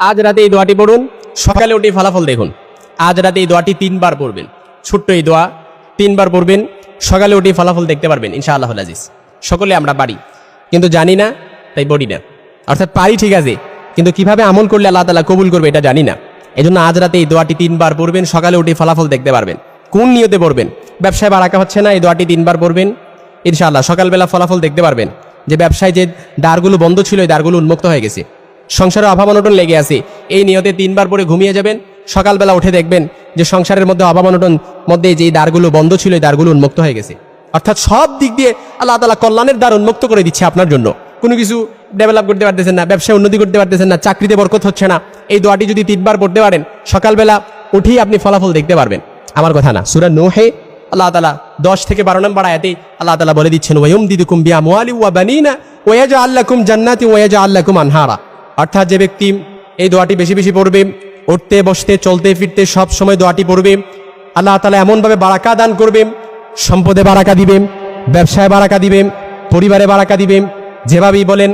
আজ রাতে এই দোয়াটি পড়ুন। সকালে উঠে ফলাফল দেখুন। আজ রাতে এই দোয়াটি তিনবার পড়বেন। ছোট্ট এই দোয়া তিনবার পড়বেন। সকালে উঠে ফলাফল দেখতে পারবেন ইনশাআল্লাহ আজিজ। সকলে আমরা পারি, কিন্তু জানি না, তাই পড়ি না। অর্থাৎ পারি ঠিক আছে, কিন্তু কীভাবে আমল করলে আল্লাহ তালা কবুল করবে এটা জানি না। এই জন্য আজ রাতে এই দোয়াটি তিনবার পড়বেন, সকালে উঠে ফলাফল দেখতে পারবেন। কোন নিয়তে পড়বেন? ব্যবসায় বাড়াকা হচ্ছে না, এই দোয়াটি তিনবার পড়বেন। ইনশাআল্লাহ সকালবেলা ফলাফল দেখতে পারবেন। যে ব্যবসায় যে দ্বারগুলো বন্ধ ছিল, এই দ্বারগুলো উন্মুক্ত হয়ে গেছে। সংসারে অভাব অনটন লেগে আছে। এই নিয়তে তিনবার পরে ঘুমিয়ে যাবেন, সকালবেলা উঠে দেখবেন যে সংসারের মধ্যে অভাব অনটন মধ্যে যে দ্বারগুলো বন্ধ ছিল, এই দ্বারগুলো উন্মুক্ত হয়ে গেছে। অর্থাৎ সব দিক দিয়ে আল্লাহ তালা কল্যাণের দ্বার উন্মুক্ত করে দিচ্ছে আপনার জন্য। কোনো কিছু ডেভেলপ করতে পারতেছেন না, ব্যবসায় উন্নতি করতে পারতেছেন না, চাকরিতে বরকত হচ্ছে না। এই দোয়াটি যদি তিনবার পড়তে পারেন, সকালবেলা উঠেই আপনি ফলাফল দেখতে পারবেন। আমার কথা না, সুরা নোহে আল্লাহ তালা দশ থেকে বারো নম্বর আয়াতে আল্লাহ তালা বলে দিচ্ছেন ওয়ম দিদুকুম বিয়া মোয়ালি ওয়া বানিনা ওয়াজা আল্লাহ আল্লাকুম জান্নাতি ওয়াজা আল্লাকুম আনহারা। অর্থাৎ যে ব্যক্তি এই দোয়াটি বেশি বেশি পড়বে, উঠতে, বসতে, চলতে, ফিরতে সব সময় দোয়াটি পড়বে, আল্লাহ তালা এমনভাবে বারাকা দান করবে, সম্পদে বারাকা দিবে, ব্যবসায় বারাকা দিবে, পরিবারে বারাকা দিবে, যেভাবেই বলেন,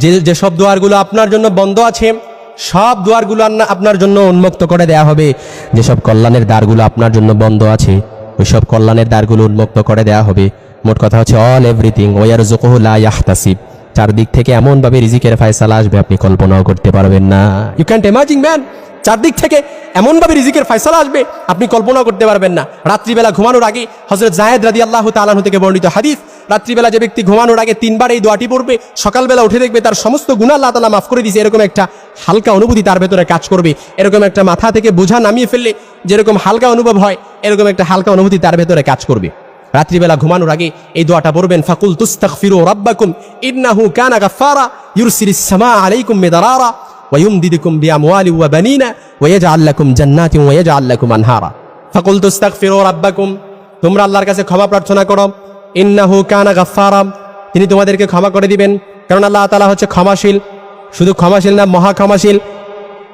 যে যেসব দোয়ারগুলো আপনার জন্য বন্ধ আছে, সব দুয়ারগুলো আপনার জন্য উন্মুক্ত করে দেয়া হবে। যেসব কল্যাণের দ্বারগুলো আপনার জন্য বন্ধ আছে, ওইসব কল্যাণের দ্বারগুলো উন্মুক্ত করে দেয়া হবে। মোট কথা হচ্ছে, অল এভরিথিং ওয়ার জোকহুলা ইয়াহতাসিব। চারদিক থেকে এমনভাবে রিজিকের ফায়সালা আসবে, আপনি কল্পনাও করতে পারবেন না। ইউ ক্যান্ট ইমাজিং ম্যান চারদিক থেকে এমনভাবে রিজিকের ফয়সালা আসবে, আপনি কল্পনাও করতে পারবেন না। রাত্রিবেলা ঘুমানোর আগে হজরত জায়েদ রাদি আল্লাহ তালাহ থেকে বর্ণিত হাদিস, রাত্রিবেলা যে ব্যক্তি ঘুমানোর আগে তিনবার এই দোয়াটি পড়বে, সকালবেলা উঠে দেখবে তার সমস্ত গুণা আল্লাহ তালা মাফ করে দিয়েছে। এরকম একটা হালকা অনুভূতি তার ভেতরে কাজ করবে। এরকম একটা মাথা থেকে বোঝা নামিয়ে ফেললে যেরকম হালকা অনুভব হয়, এরকম একটা হালকা অনুভূতি তার ভেতরে কাজ করবে। রাত্রিবেলা ঘুমানোর আগে এই দোয়াটা পড়বেন ফাকুল তুস্তাগফিরু রাব্বাকুম ইন্নাহু কানা গাফফারা ইউরসিলিস সামা আলাইকুম মিদরারা ويمددكم بأموال وبنين ويجعل لكم جنات ويجعل لكم أنهارا فقل تستغفروا ربكم তোমরা আল্লাহর কাছে ক্ষমা প্রার্থনা করো ইন্নাহু কানা গাফফারা তিনি তোমাদেরকে ক্ষমা করে দিবেন কারণ আল্লাহ তাআলা হচ্ছে ক্ষমাশীল শুধু ক্ষমাশীল না মহা ক্ষমাশীল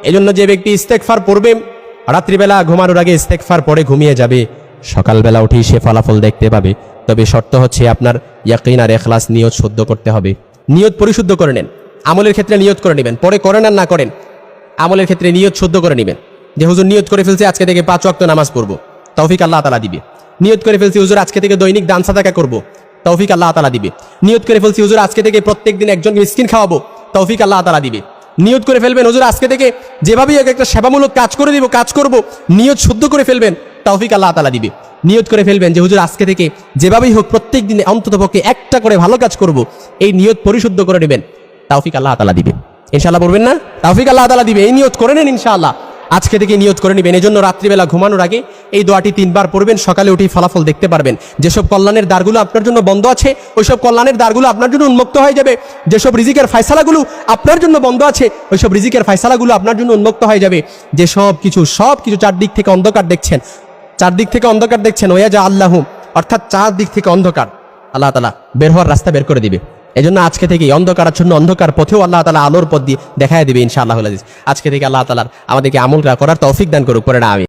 এই জন্য যে ব্যক্তি ইস্তেকফার পড়বে রাত্রিবেলা ঘুমানোর আগে ইস্তেকফার পড়ে ঘুমিয়ে যাবে সকালবেলা উঠেই সে ফলাফল দেখতে পাবে। তবে শর্ত হচ্ছে আপনার ইয়াকিন আর এখলাস নিয়ত শুদ্ধ করতে হবে। নিয়ত পরিশুদ্ধ করে নেন। আমলের ক্ষেত্রে নিয়ত করে নেবেন। পরে করেন আর না করেন, আমলের ক্ষেত্রে নিয়ত শুদ্ধ করে নেবেন। যে হুজুর নিয়ত করে ফেলছে, আজকে থেকে পাঁচ ওয়াক্ত নামাজ পড়ব। তৌফিক আল্লাহ তালা দিবে। নিয়ত করে ফেলছি, হুজুর, আজকে থেকে দৈনিক দান সাদাকা করব। তৌফিক আল্লাহ তালা দিবে। নিয়ত করে ফেলছি, হুজুর, আজকে থেকে প্রত্যেক দিন একজন মিসকিন খাওয়াবো। তৌফিক আল্লাহ তালা দিবে। নিয়ত করে ফেলবেন। হজুর, আজকে থেকে যেভাবেই হোক একটা সেবামূলক কাজ করে দিব, কাজ করব, নিয়ত শুদ্ধ করে ফেলবেন, তৌফিক আল্লাহ তালা দিবে। নিয়ত করে ফেলবেন যে, হুজুর, আজকে থেকে যেভাবেই হোক প্রত্যেক দিনে অন্তত পক্ষে একটা করে ভালো কাজ করব, এই নিয়ত পরিশুদ্ধ করে নেবেন তাওফিক আল্লাহ তালা দিবে। ইনশাল্লাহ বলবেন না? তাওফিক আল্লাহ তালা দিবে, এই নিয়ত করে নেন ইনশাআল্লাহ। আজকে থেকে নিয়ত করে নেবেন। এজন্য রাত্রিবেলা ঘুমানোর আগে এই দোয়াটি তিনবার পড়বেন, সকালে উঠেই ফলাফল দেখতে পারবেন। যেসব কল্যাণের দ্বারগুলো আপনার জন্য বন্ধ আছে, ওইসব কল্যাণের দ্বারগুলো আপনার জন্য উন্মুক্ত হয়ে যাবে। যেসব রিজিকের ফায়সালাগুলো আপনার জন্য বন্ধ আছে, ওইসব রিজিকের ফায়সালাগুলো আপনার জন্য উন্মুক্ত হয়ে যাবে। যে সব কিছু সব কিছু চারদিক থেকে অন্ধকার দেখছেন, চারদিক থেকে অন্ধকার দেখছেন ওয়া যা আল্লাহ, অর্থাৎ চারদিক থেকে অন্ধকার। আল্লাহ তালা বের হওয়ার রাস্তা বের করে দিবে। এই জন্য আজকে থেকে অন্ধকার জন্য অন্ধকার পথেও আল্লাহ তালা আলোর পথ দিয়ে দেখায় দিবে ইনশাআল্লাহ আজকে থেকে আল্লাহ তালার আমাদেরকে আমল করার তৌফিক দান করুক পরে না আমি।